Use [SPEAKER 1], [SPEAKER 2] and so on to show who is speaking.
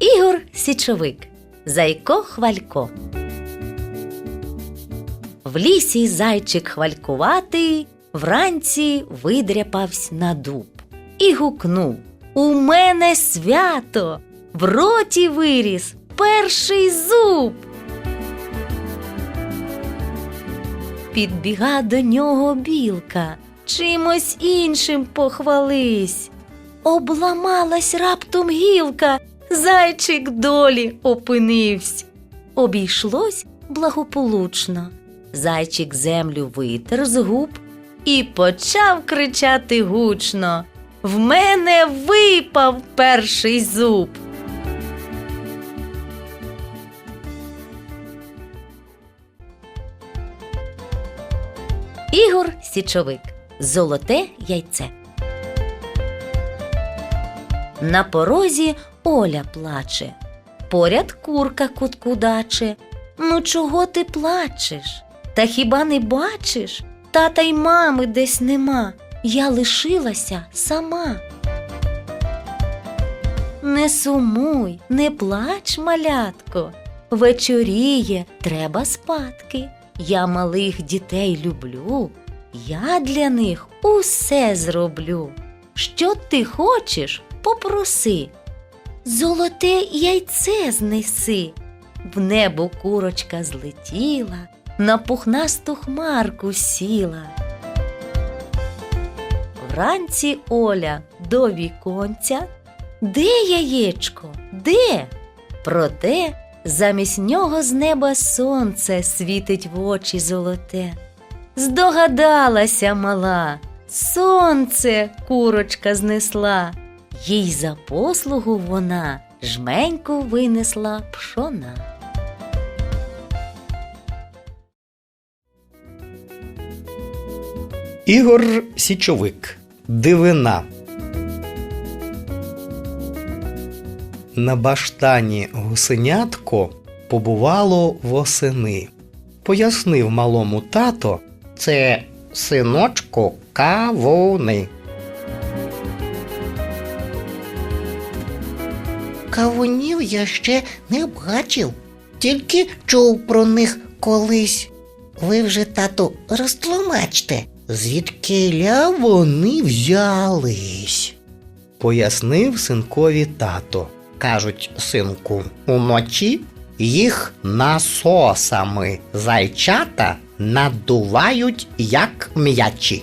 [SPEAKER 1] Ігор Січовик. Зайко Хвалько. В лісі зайчик хвалькуватий вранці видряпавсь на дуб і гукнув У мене свято! В роті виріс перший зуб. Підбіга до нього білка, чимось іншим похвались. Обламалась раптом гілка, зайчик долі опинивсь. Обійшлось благополучно. Зайчик землю витер з губ і почав кричати гучно. В мене випав перший зуб. Ігор Січовик. Золоте яйце. На порозі Оля плаче. Поряд курка куткудаче. Ну чого ти плачеш? Та хіба не бачиш? Тата й мами десь нема. Я лишилася сама. Не сумуй, не плач, малятко. Вечоріє, треба спадки. Я малих дітей люблю. Я для них усе зроблю. Що ти хочеш, попроси. Золоте яйце знеси. В небо курочка злетіла, на пухнасту хмарку сіла. Вранці Оля до віконця. Де яєчко? Де? Проте замість нього з неба сонце світить в очі золоте. Здогадалася мала, сонце курочка знесла, їй за послугу вона жменьку винесла пшона.
[SPEAKER 2] Ігор Січовик. Дивина. На баштані гусенятко побувало восени. Пояснив малому тато, це синочку кавуни.
[SPEAKER 3] Кавунів я ще не бачив, тільки чув про них колись. Ви вже, тату, розтлумачте, звідкиля вони взялись.
[SPEAKER 2] Пояснив синкові тато. Кажуть, синку, уночі їх насосами зайчата надувають, як м'ячі.